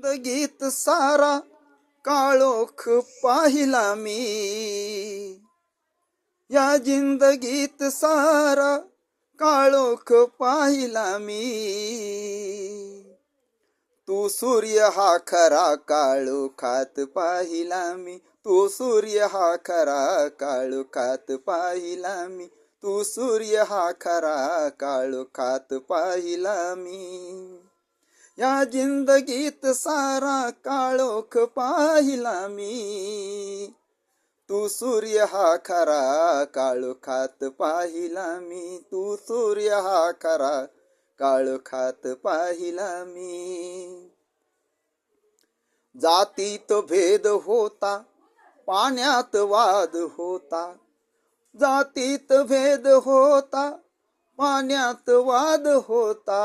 जिंदगीत सारा काळोख पाहिला मी. या जिंदगीत सारा काळोख पाहिला मी. तू सूर्य हा खरा काळू खात पाहिला मी. तू सूर्य हा खरा काळोखात पाहिला मी. तू सूर्य हा खरा काळोखात पाहिला मी. या जिंदगीत सारा काळोख पाहिला मी. तू सूर्य हा खरा काळू खात पाहिला मी. तू सूर्य हा खरा काळू खात पाहिला मी. जातीत भेद होता, पाण्यात वाद होता. जातीत भेद होता, पाण्यात वाद होता.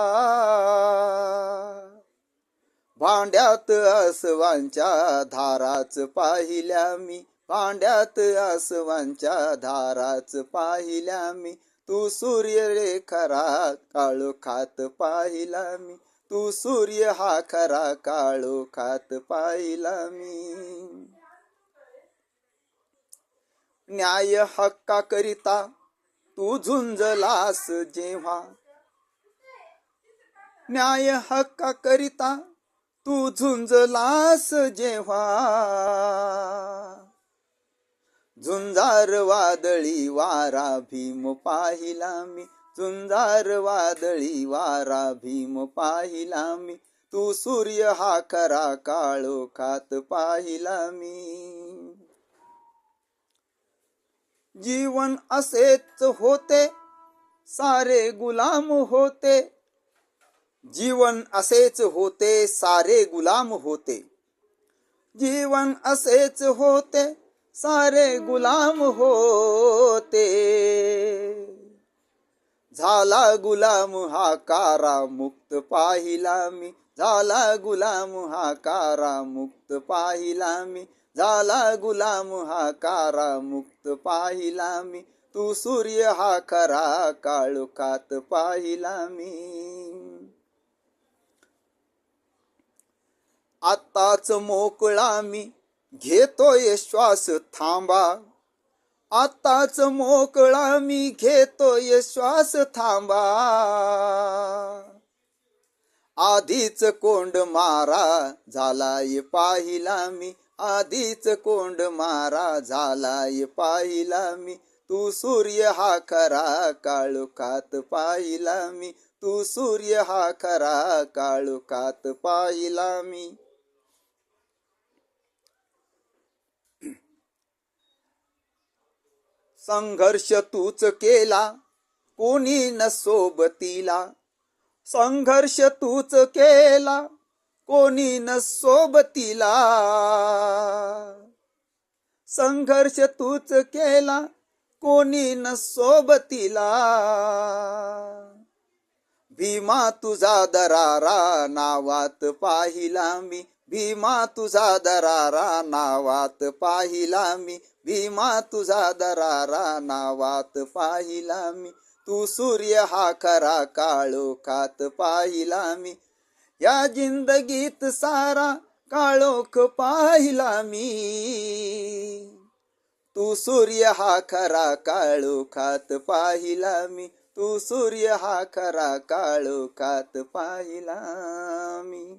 भांड्यात आसवांच्या धाराच पाहिल्या मी. भांड्यात आसवांच्या धाराच पाहिल्या मी. तू सूर्य रे खरा काळू खात पाहिला मी. तू सूर्य हा खरा काळू खात पाहिला मी. न्याय हक्का करिता तू झुंजलास जेव्हा. न्याय हक्का करिता तू झुंजलास जेव्हा. झुंजार वादळी वारा भीम पाहिला मी. झुंजार वादळी वारा भीम पाहिला मी. तू सूर्य हा खरा काळो खात पाहिला मी. जीवन असेच होते सारे गुलाम होते. जीवन असेच होते सारे गुलाम होते. जीवन असेच होते सारे गुलाम होते. झाला गुलाम हा कारा मुक्त पाहिला मी. झाला गुलाम हा कारा मुक्त पाहिला मी. झाला गुलाम हा कारा मुक्त पाहिला मी. तू सूर्य हा खरा काळोखात पाहिला मी. आत्ताच मोकळा मी. घेतोय श्वास थांबा. आत्ताच मोकळा मी. घेतोय श्वास थांबा. आधीच कोंड मारा झालाय पाहिला मी. आधीच कोंड मारा झालाय पाहिला मी. तू सूर्य हा खरा काळोखात पाहिला मी. तू सूर्य हा खरा काळोखात पाहिला मी. संघर्ष तूच केला कोणी न सोबतीला. संघर्ष तूच केला कोणी न सोबतीला. संघर्ष तूच केला कोणी न सोबतीला. भीमा तुझा दरारा नावात पाहिला मी भीमा तुझा दरारा नावात पाहिला मी. भीमा तुझा दरारा नावात पाहिला मी. तू सूर्य हा खरा काळोखात पाहिला मी. या जिंदगीत सारा काळोख पाहिला मी. तू सूर्य हा खरा काळोखात पाहिला मी. तू सूर्य हा खरा काळोखात पाहिला मी.